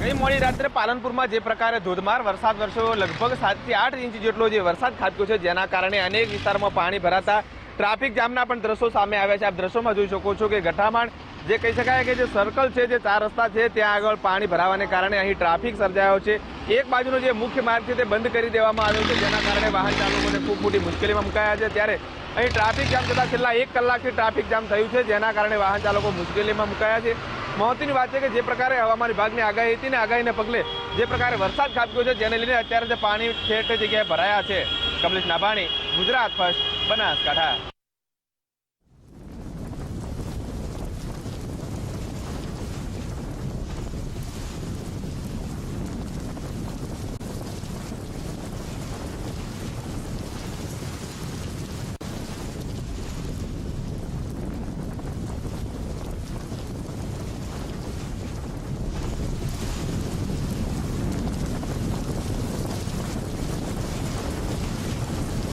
ગઈ મોડી રાત્રે પાલનપુરમાં જે પ્રકારે ધોધમાર વરસાદ વરસ્યો લગભગ સાતથી આઠ ઇંચ જેટલો જે વરસાદ ખાબક્યો છે, જેના કારણે અનેક વિસ્તારમાં પાણી ભરાતા ટ્રાફિક જામના પણ દ્રશ્યો સામે આવ્યા છે. આપ દ્રશ્યોમાં જોઈ શકો છો કે ગઠામાણ, જે કહી શકાય કે જે સર્કલ છે, જે ચાર રસ્તા છે, ત્યાં આગળ પાણી ભરાવાને કારણે અહીં ટ્રાફિક સર્જાયો છે. એક બાજુનો જે મુખ્ય માર્ગ છે, તે બંધ કરી દેવામાં આવ્યો છે, જેના કારણે વાહન ચાલકોને ખૂબ મોટી મુશ્કેલીમાં મુકાયા છે. ત્યારે અહીં ટ્રાફિક જામ થતાં છેલ્લા એક કલાકથી ટ્રાફિક જામ થયું છે, જેના કારણે વાહન ચાલકો મુશ્કેલીમાં મુકાયા છે. મહત્વની વાત છે કે જે પ્રકારે હવામાન વિભાગની આગાહી હતી ને આગાહીને પગલે જે પ્રકારે વરસાદ ખાબક્યો છે, જેને લઈને અત્યારે જે પાણી ઠેર ઠેર જગ્યાએ ભરાયા છે. કમલેશ નાભાણી, ગુજરાત ફર્સ્ટ, બનાસકાંઠા.